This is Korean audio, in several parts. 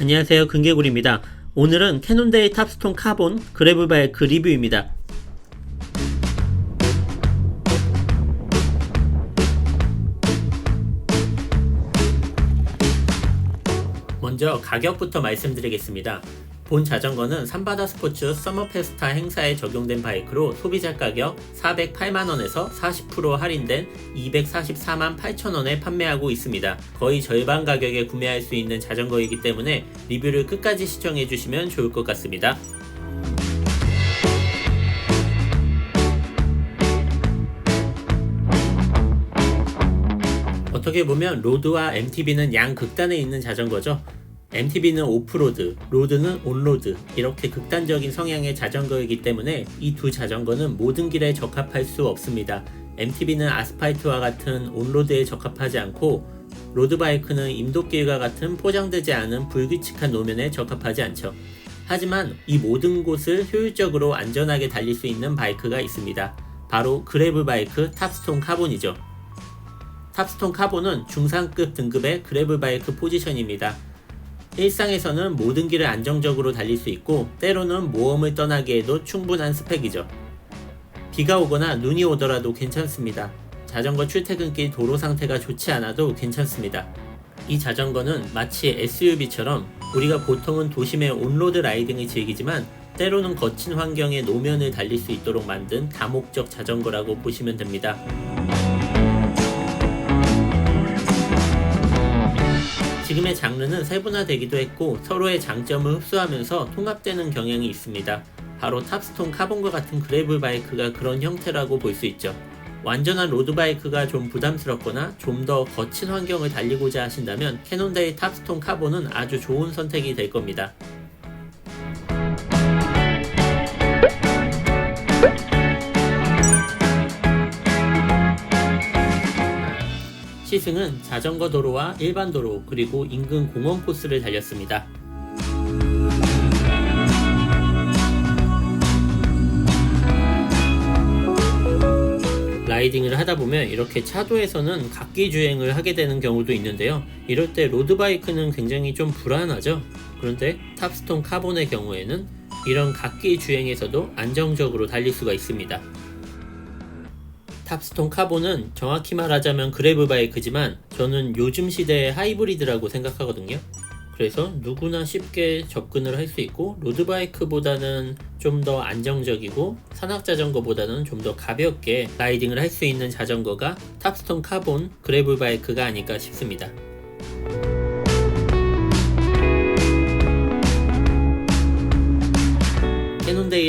안녕하세요. 금개구리입니다. 오늘은 캐논데이 탑스톤 카본 그래블바이크 리뷰입니다. 먼저 가격부터 말씀드리겠습니다 본 자전거는 삼바다 스포츠 서머페스타 행사에 적용된 바이크로 소비자 가격 408만원에서 40% 할인된 244만 8천원에 판매하고 있습니다. 거의 절반 가격에 구매할 수 있는 자전거이기 때문에 리뷰를 끝까지 시청해주시면 좋을 것 같습니다. 어떻게 보면 로드와 MTB는 양 극단에 있는 자전거죠. MTB는 오프로드, 로드는 온로드 이렇게 극단적인 성향의 자전거이기 때문에 이 두 자전거는 모든 길에 적합할 수 없습니다. MTB는 아스팔트와 같은 온로드에 적합하지 않고 로드바이크는 임도길과 같은 포장되지 않은 불규칙한 노면에 적합하지 않죠. 하지만 이 모든 곳을 효율적으로 안전하게 달릴 수 있는 바이크가 있습니다. 바로 그래블 바이크 탑스톤 카본이죠. 탑스톤 카본은 중상급 등급의 그래블 바이크 포지션입니다. 일상에서는 모든 길을 안정적으로 달릴 수 있고 때로는 모험을 떠나기에도 충분한 스펙이죠. 비가 오거나 눈이 오더라도 괜찮습니다. 자전거 출퇴근길 도로 상태가 좋지 않아도 괜찮습니다. 이 자전거는 마치 SUV처럼 우리가 보통은 도심의 온로드 라이딩을 즐기지만 때로는 거친 환경의 노면을 달릴 수 있도록 만든 다목적 자전거라고 보시면 됩니다. 지금의 장르는 세분화되기도 했고 서로의 장점을 흡수하면서 통합되는 경향이 있습니다. 바로 탑스톤 카본과 같은 그래블 바이크가 그런 형태라고 볼 수 있죠. 완전한 로드바이크가 좀 부담스럽거나 좀 더 거친 환경을 달리고자 하신다면 캐논데이 탑스톤 카본은 아주 좋은 선택이 될 겁니다. 시승은 자전거 도로와 일반 도로 그리고 인근 공원 코스를 달렸습니다. 라이딩을 하다 보면 이렇게 차도에서는 각기 주행을 하게 되는 경우도 있는데요. 이럴 때 로드바이크는 굉장히 좀 불안하죠. 그런데 탑스톤 카본의 경우에는 이런 각기 주행에서도 안정적으로 달릴 수가 있습니다. 탑스톤 카본은 정확히 말하자면 그래브 바이크지만 저는 요즘 시대의 하이브리드라고 생각하거든요. 그래서 누구나 쉽게 접근을 할 수 있고 로드바이크보다는 좀 더 안정적이고 산악자전거보다는 좀 더 가볍게 라이딩을 할 수 있는 자전거가 탑스톤 카본 그래블 바이크가 아닐까 싶습니다.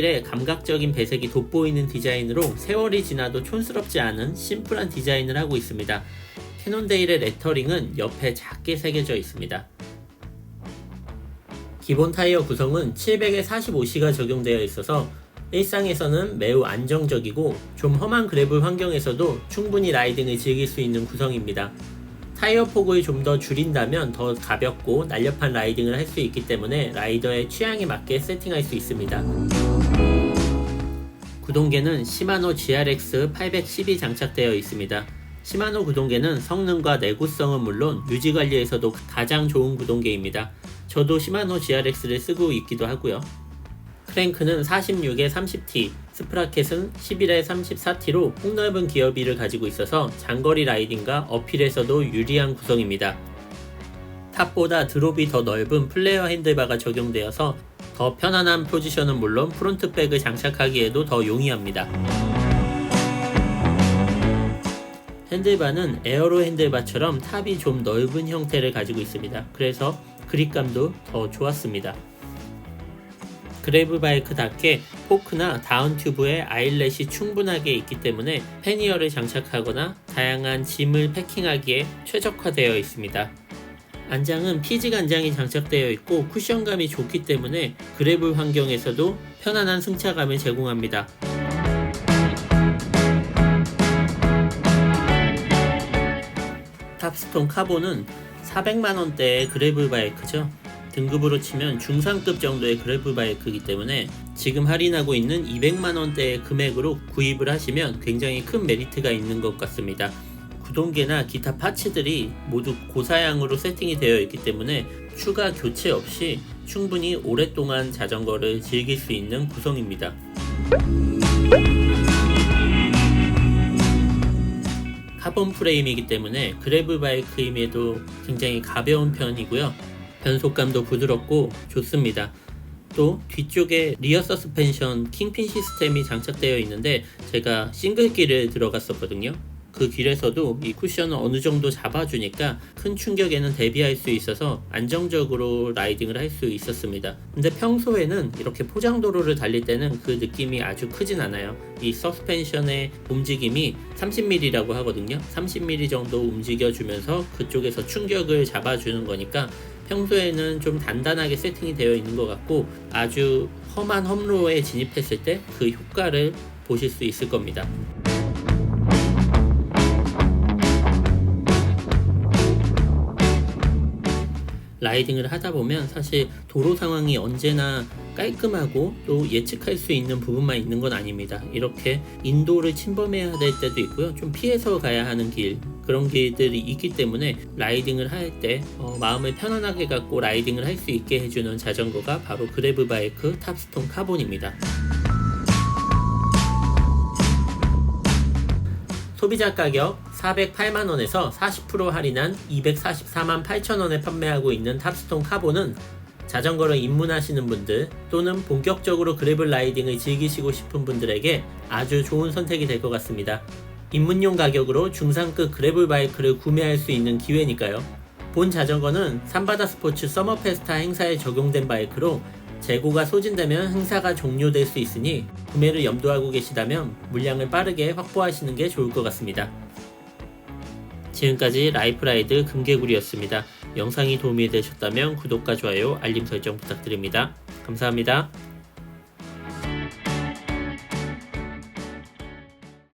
캐논데일의 감각적인 배색이 돋보이는 디자인으로 세월이 지나도 촌스럽지 않은 심플한 디자인을 하고 있습니다. 캐논데일의 레터링은 옆에 작게 새겨져 있습니다. 기본 타이어 구성은 700에 45C가 적용되어 있어서 일상에서는 매우 안정적이고 좀 험한 그래블 환경에서도 충분히 라이딩을 즐길 수 있는 구성입니다. 타이어 폭을 좀 더 줄인다면 더 가볍고 날렵한 라이딩을 할 수 있기 때문에 라이더의 취향에 맞게 세팅할 수 있습니다. 구동계는 시마노 GRX 810이 장착되어 있습니다. 시마노 구동계는 성능과 내구성은 물론 유지 관리에서도 가장 좋은 구동계입니다. 저도 시마노 GRX를 쓰고 있기도 하고요. 크랭크는 46에 30T, 스프라켓은 11에 34T로 폭넓은 기어비를 가지고 있어서 장거리 라이딩과 어필에서도 유리한 구성입니다. 탑보다 드롭이 더 넓은 플레어 핸들바가 적용되어서 더 편안한 포지션은 물론 프론트백을 장착하기에도 더 용이합니다. 핸들바는 에어로 핸들바처럼 탑이 좀 넓은 형태를 가지고 있습니다. 그래서 그립감도 더 좋았습니다. 그래브 바이크답게 포크나 다운 튜브에 아일렛이 충분하게 있기 때문에 패니어를 장착하거나 다양한 짐을 패킹하기에 최적화되어 있습니다. 안장은 피지 안장이 장착되어 있고 쿠션감이 좋기 때문에 그래블 환경에서도 편안한 승차감을 제공합니다. 탑스톤 카본은 400만원대의 그래블 바이크죠. 등급으로 치면 중상급 정도의 그래블 바이크이기 때문에 지금 할인하고 있는 200만원대의 금액으로 구입을 하시면 굉장히 큰 메리트가 있는 것 같습니다. 구동계나 기타 파츠들이 모두 고사양으로 세팅이 되어 있기 때문에 추가 교체 없이 충분히 오랫동안 자전거를 즐길 수 있는 구성입니다. 카본 프레임이기 때문에 그래블 바이크임에도 굉장히 가벼운 편이고요. 변속감도 부드럽고 좋습니다. 또 뒤쪽에 리어 서스펜션 킹핀 시스템이 장착되어 있는데 제가 싱글길을 들어갔었거든요. 그 길에서도 이 쿠션을 어느 정도 잡아주니까 큰 충격에는 대비할 수 있어서 안정적으로 라이딩을 할 수 있었습니다. 근데 평소에는 이렇게 포장도로를 달릴 때는 그 느낌이 아주 크진 않아요. 이 서스펜션의 움직임이 30mm라고 하거든요. 30mm 정도 움직여주면서 그쪽에서 충격을 잡아주는 거니까 평소에는 좀 단단하게 세팅이 되어 있는 것 같고 아주 험한 험로에 진입했을 때 그 효과를 보실 수 있을 겁니다. 라이딩을 하다 보면 사실 도로 상황이 언제나 깔끔하고 또 예측할 수 있는 부분만 있는 건 아닙니다. 이렇게 인도를 침범해야 될 때도 있고요. 좀 피해서 가야 하는 길 그런 길들이 있기 때문에 라이딩을 할때 어, 마음을 편안하게 갖고 라이딩을 할 수 있게 해주는 자전거가 바로 그래브 바이크 탑스톤 카본입니다. 소비자 가격 408만 원에서 40% 할인한 244만 8천 원에 판매하고 있는 탑스톤 카본은 자전거를 입문하시는 분들 또는 본격적으로 그래블 라이딩을 즐기시고 싶은 분들에게 아주 좋은 선택이 될 것 같습니다. 입문용 가격으로 중상급 그래블 바이크를 구매할 수 있는 기회니까요. 본 자전거는 삼바다 스포츠 서머 페스타 행사에 적용된 바이크로 재고가 소진되면 행사가 종료될 수 있으니 구매를 염두하고 계시다면 물량을 빠르게 확보하시는 게 좋을 것 같습니다. 지금까지 라이프라이드 금개구리였습니다. 영상이 도움이 되셨다면 구독과 좋아요, 알림 설정 부탁드립니다. 감사합니다.